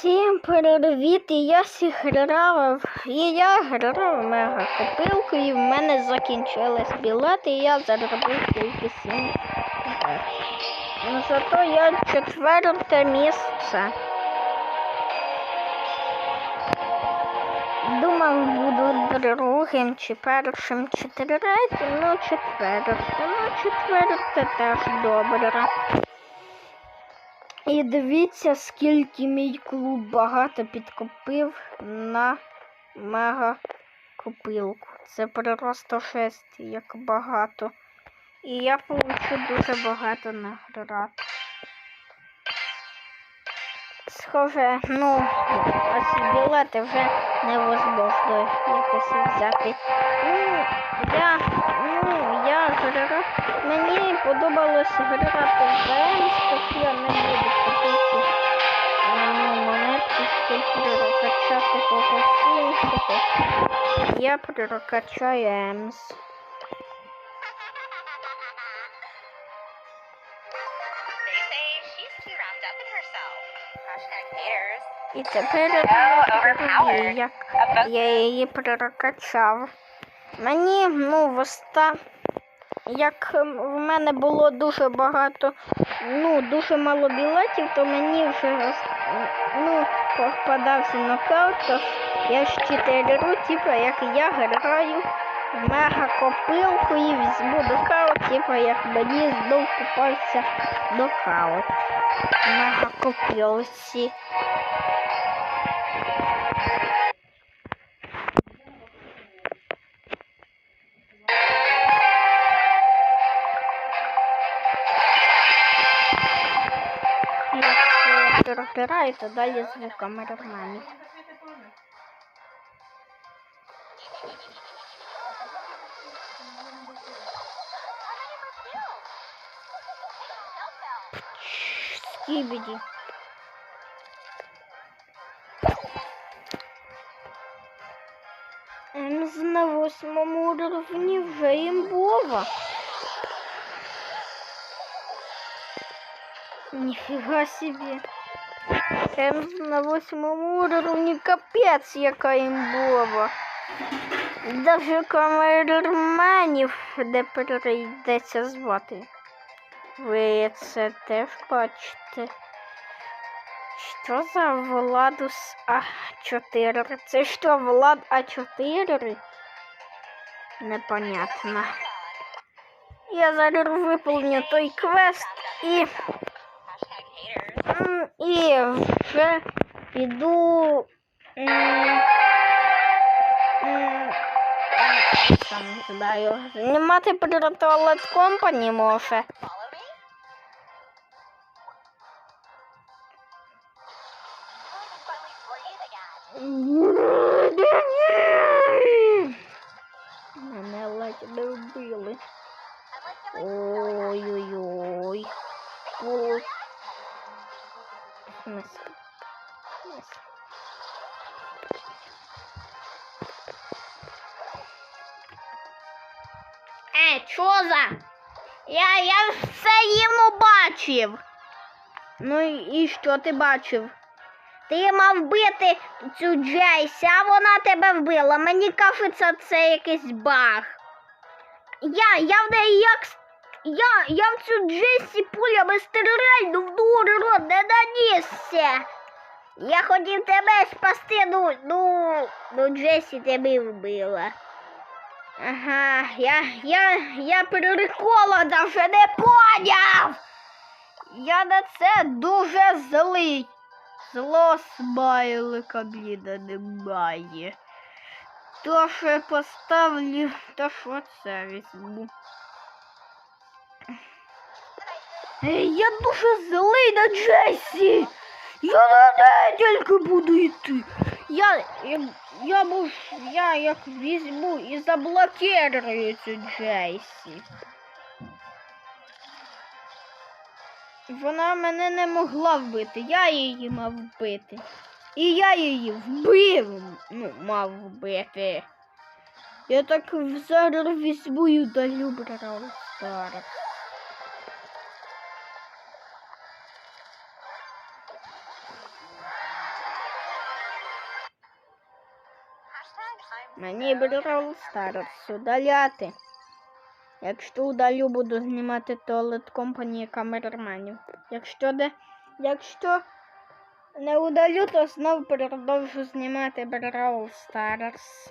Всім привіт! І я зіграв, і я грав мега копилку, і в мене закінчились білети, і я заробив тільки 7 Ну, Зато я четверте місце. Думав, буду другим чи першим, чи третім, ну четверте. Ну, четверте теж добре. І дивіться, скільки мій клуб багато підкопив на мега копилку. Це просто шесть, як багато. І я получу дуже багато наград. Схоже, ну, ось білети вже невозможно якось взяти. Ну, я, ну, я грав, мені подобалось грати в ЗМ, я не буду купити монетки, щоб прокачати когось. Я прокачаю Емс. І тепер я її прокачав. Мені, ну, воста, як ем, в мене було дуже багато, ну, дуже мало білетів, то мені вже ну, попадався нокаут, то я ж читерю, типу, як я граю в мега копилку і візьму нокаут, типу, як мені знов попався нокаут. Мега копилці. Якщо розбираю, то далі звуками нормальні. Скібіді. Емз на восьмому уровні вже імбова. Ніфіга собі. Емз на восьмому уровні капець яка імбова. Даже камерменів не прийдеться звати. Ви це теж бачите. Що за Владус А4? Це що, Влад А4? Непонятно. Я зараз виповню той квест і, м, і вже піду. м, м, Там не знаю. Знімати про туалет компані може. Не Ой-ой-ой. Ой. В Що за? Я, я все їм бачив. Ну і що ти бачив? Ти мав бити цю Джейсі, а вона тебе вбила. Мені кажеться, це якийсь баг. Я, я в неї як. Я, я в цю Джесі пулями стрільну в дуру не нанісся. Я хотів тебе спасти, ну, ну, ну Джесі тебе вбила. Ага, я, я, я прикола даже не поняв. Я на це дуже злий. Зло смайлика, бліда, немає. То, що я поставлю, то що це візьму. Я дуже злий на Джесі. Я на неї тільки буду йти. Я, я, я, був, я як візьму і заблокирую цю Джесі. Вона мене не могла вбити, я її мав вбити. І я її вбив, ну, мав вбити. Я так зараз візьму і удалю Бравл Старс. Мені Brawl Stars удаляти. Якщо удалю, буду знімати туалет компанії камерманів. Якщо де, якщо не удалю, то знову продовжу знімати Brawl Stars.